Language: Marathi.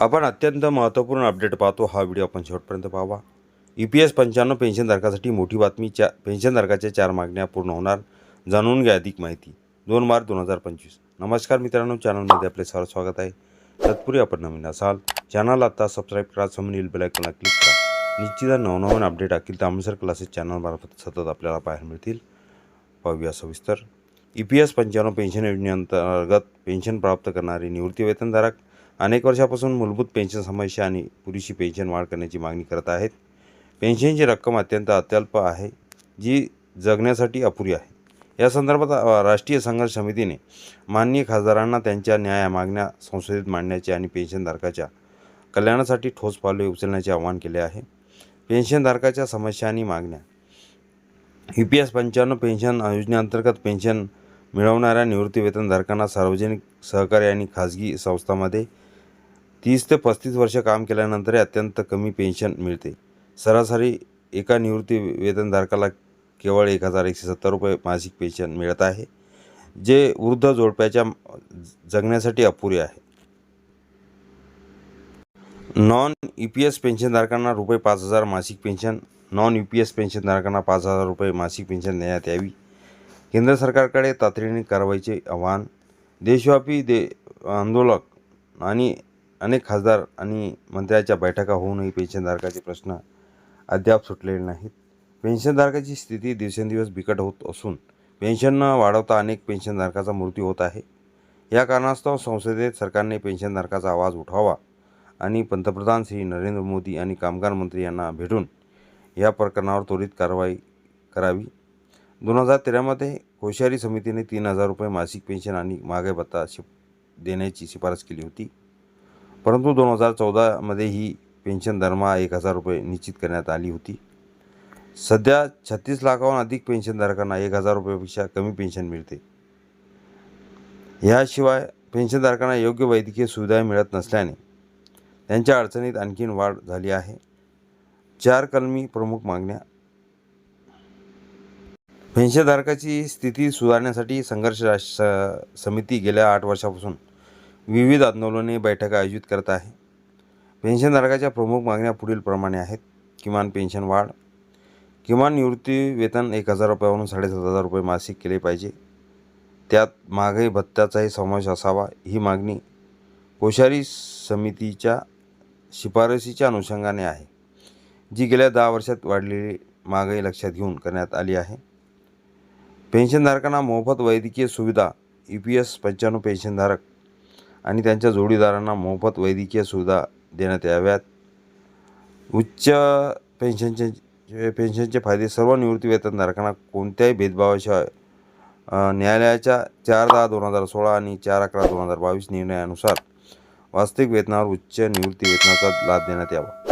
आपण अत्यंत महत्त्वपूर्ण अपडेट पाहतो. हा व्हिडिओ आपण शेवटपर्यंत पाहावा. ई पी एस पंच्याण्णव पेन्शनधारकासाठी मोठी बातमी चा पेन्शनधारकाच्या चार मागण्या पूर्ण होणार जाणून घ्या अधिक माहिती. दोन मार्च दोन हजार पंचवीस. नमस्कार मित्रांनो चॅनलमध्ये आपले सर्व स्वागत आहे. तत्पूर्वी आपण नवीन असाल चॅनल आता सबस्क्राईब करा समोरील बेल आयकॉनला क्लिक करा. निश्चित नवनवीन अपडेट असतील तर अमृतसर क्लासेस चॅनलमार्फत सतत आपल्याला पाहायला मिळतील. पाहूया सविस्तर. ई पी एस पंच्याण्णव पेन्शन योजनेअंतर्गत पेन्शन प्राप्त करणारे निवृत्ती वेतनधारक अनेक वर्षापासून मूलभूत पेन्शन समस्या आणि पुरेशी पेन्शन वाढ करण्याची मागणी करत आहेत. पेन्शनची रक्कम अत्यंत अत्यल्प आहे जी जगण्यासाठी अपुरी आहे. या संदर्भात राष्ट्रीय संघर्ष समितीने माननीय खासदारांना त्यांच्या न्याय मागण्या संसदेत मांडण्याचे आणि पेन्शनधारकाच्या कल्याणासाठी ठोस पावले उचलण्याचे आवाहन केले आहे. पेन्शनधारकाच्या समस्या आणि मागण्या. यू पी एस पंच्याण्णव पेन्शन योजनेअंतर्गत पेन्शन मिळवणाऱ्या निवृत्तीवेतनधारकांना सार्वजनिक सहकारी आणि खाजगी संस्थांमध्ये तीस ते पस्तीस वर्ष काम केल्यानंतर अत्यंत कमी पेन्शन मिळते. सरासरी एका निवृत्ती वेतनधारकाला केवळ एक हजार एकशे सत्तर रुपये मासिक पेन्शन मिळत आहे जे वृद्ध जोडप्याच्या जगण्यासाठी अपुरे आहे. नॉन ई पी एस पेन्शनधारकांना रुपये पाच हजार मासिक pension non U P S पेन्शनधारकांना पाच हजार रुपये मासिक पेन्शन देण्यात यावी. केंद्र सरकारकडे तातडीने कारवाईचे आवाहन देशव्यापी दे आंदोलक आणि अनेक खासदार आणि मंत्र्याच्या बैठका होऊनही पेन्शनधारकाचे प्रश्न अद्याप सुटलेले नाहीत. पेन्शनधारकाची स्थिती दिवसेंदिवस बिकट होत असून पेन्शन न वाढवता अनेक पेन्शनधारकाचा मृत्यू होत आहे. या कारणास्तव संसदेत सरकारने पेन्शनधारकाचा आवाज उठावा आणि पंतप्रधान श्री नरेंद्र मोदी आणि कामगार मंत्री यांना भेटून या प्रकरणावर त्वरित कारवाई करावी. दोन हजार तेरामध्ये होशियारी समितीने तीन हजार रुपये मासिक पेन्शन आणि महागाई भत्ता शिप देण्याची शिफारस केली होती. परंतु दोन हजार चौदामध्ये ही पेन्शन दरमहा एक हजार रुपये निश्चित करण्यात आली होती. सध्या छत्तीस लाखाहून अधिक पेन्शनधारकांना एक हजार रुपयापेक्षा कमी पेन्शन मिळते. याशिवाय पेन्शनधारकांना योग्य वैद्यकीय सुविधा मिळत नसल्याने त्यांच्या अडचणीत आणखीन वाढ झाली आहे. चार कलमी प्रमुख मागण्या. पेन्शनधारकाची स्थिती सुधारण्यासाठी संघर्ष राष्ट्र समिती गेल्या आठ वर्षापासून विविध आंदोलने बैठका आयोजित करत आहे. पेन्शनधारकाच्या प्रमुख मागण्या पुढीलप्रमाणे आहेत. किमान पेन्शन वाढ किमान निवृत्ती वेतन एक हजार रुपयावरून साडेसात हजार रुपये मासिक केले पाहिजे. त्यात महागाई भत्त्याचाही समावेश असावा ही मागणी कोश्यारी समितीच्या शिफारसीच्या अनुषंगाने आहे जी गेल्या दहा वर्षात वाढलेली महागाई लक्षात घेऊन करण्यात आली आहे. पेन्शनधारकांना मोफत वैद्यकीय सुविधा ई पी एस पंच्याण्णव पेन्शनधारक आणि त्यांच्या जोडीदारांना मोफत वैद्यकीय सुविधा देण्यात याव्यात. उच्च पेन्शनचे पेन्शनचे फायदे सर्व निवृत्तीवेतनधारकांना कोणत्याही भेदभावाशिवाय न्यायालयाच्या चार दहा दोन हजार सोळा आणि चार अकरा दोन हजार बावीस निर्णयानुसार वास्तविक वेतनावर उच्च निवृत्ती वेतनाचा लाभ देण्यात यावा.